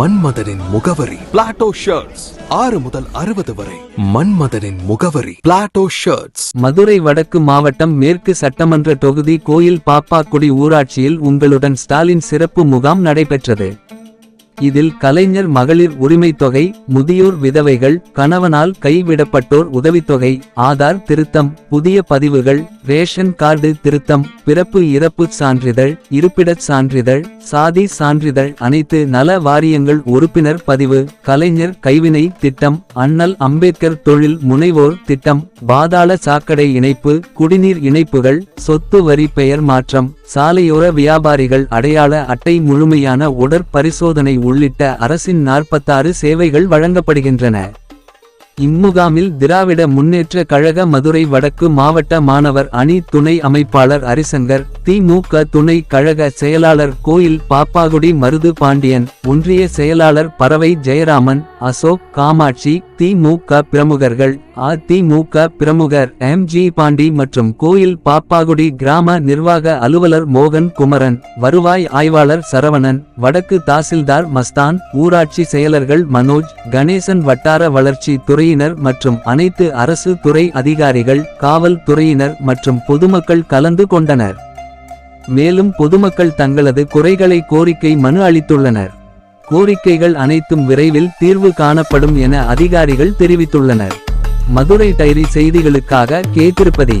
மன்மதனின் முகவரி. Plato shirts ஆறு முதல் அறுபது வரை. மன்மதனின் முகவரி. பிளாட்டோ ஷர்ட்ஸ் மதுரை வடக்கு மாவட்டம் மேற்கு சட்டமன்ற தொகுதி கோயில் பாப்பாக்குடி ஊராட்சியில் உங்களுடன் ஸ்டாலின் சிறப்பு முகாம் நடைபெற்றது. இதில் கலைஞர் மகளிர் உரிமைத் தொகை முதியோர் விதவைகள் கணவனால் கைவிடப்பட்டோர் உதவித்தொகை ஆதார் திருத்தம் புதிய பதிவுகள் ரேஷன் கார்டு திருத்தம் பிறப்பு இறப்பு சான்றிதழ் இருப்பிடச் சான்றிதழ் சாதி சான்றிதழ் அனைத்து நல வாரியங்கள் உறுப்பினர் பதிவு கலைஞர் கைவினை திட்டம் அண்ணல் அம்பேத்கர் தொழில் முனைவோர் திட்டம் பாதாள சாக்கடை இணைப்பு குடிநீர் இணைப்புகள் சொத்து வரி பெயர் மாற்றம் சாலையோர வியாபாரிகள் அடையாள அட்டை முழுமையான உடற்பரிசோதனை உள்ளிட்ட அரசின் நாற்பத்தாறு சேவைகள் வழங்கப்படுகின்றன. இம்முகாமில் திராவிட முன்னேற்ற கழக மதுரை வடக்கு மாவட்ட மாணவர் அணி துணை அமைப்பாளர் அரிசங்கர் திமுக துணை கழக செயலாளர் கோயில் பாப்பாகுடி மருது பாண்டியன் ஒன்றிய செயலாளர் பறவை ஜெயராமன் அசோக் காமாட்சி திமுக பிரமுகர்கள் அதிமுக பிரமுகர் எம். ஜி. பாண்டி மற்றும் கோயில் பாப்பாகுடி கிராம நிர்வாக அலுவலர் மோகன் குமரன் வருவாய் ஆய்வாளர் சரவணன் வடக்கு தாசில்தார் மஸ்தான் ஊராட்சி செயலர்கள் மனோஜ் கணேசன் வட்டார வளர்ச்சி துறை துறையினர் மற்றும் அனைத்து அரசு துறை அதிகாரிகள் காவல் துறையினர் மற்றும் பொதுமக்கள் கலந்து கொண்டனர் மேலும் பொதுமக்கள் தங்களது குறைகளை கோரிக்கை மனு அளித்துள்ளனர் கோரிக்கைகள் அனைத்தும் விரைவில் தீர்வு காணப்படும் என அதிகாரிகள் தெரிவித்துள்ளனர் மதுரை டைரி செய்திகளுக்காக கே திருப்பதி